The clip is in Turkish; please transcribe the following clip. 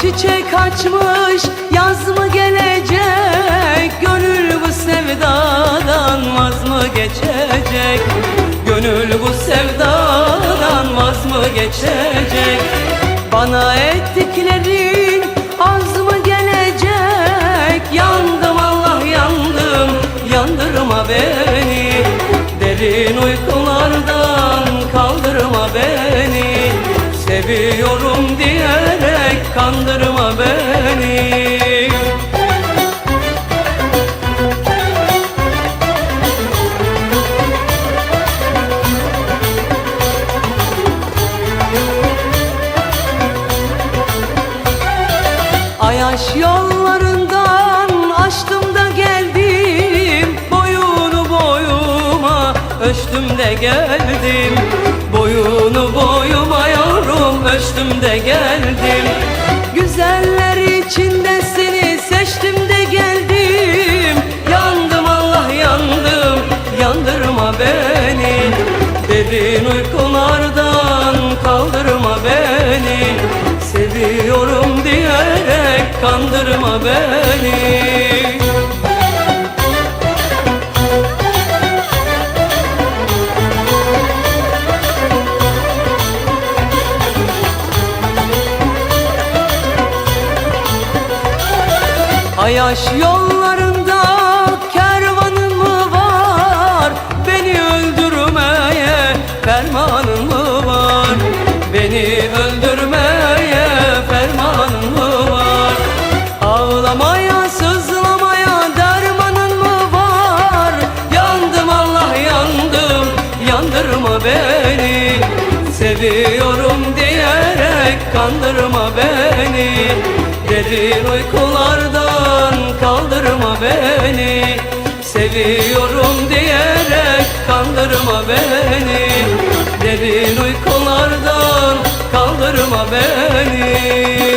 çiçek açmış Yaz mı gelecek? Gönül bu sevdadan vaz mı geçecek? Gönül bu sevdadan vaz mı geçecek? Bana ettiklerin az mı gelecek? Yandım Allah yandım Yandırma beni. Derin uykulardan kaldırma beni. Seviyorum diyerek Ayaş yollarından açtım da geldim. Boyunu boyuma ölçtüm de geldim. Boyunu boyuma yavrum ölçtüm de geldim Ayaş yollarında kervanın mı var. Beni öldürmeye fermanın mı var? Beni öldürmeye fermanın mı var? Ağlamaya sızlamaya dermanın mı var? Yandım Allah yandım. Yandırma beni. Seviyorum diyerek kandırma beni. Derin kaldırma beni Seviyorum diyerek kandırma beni. Derin uykulardan kaldırma beni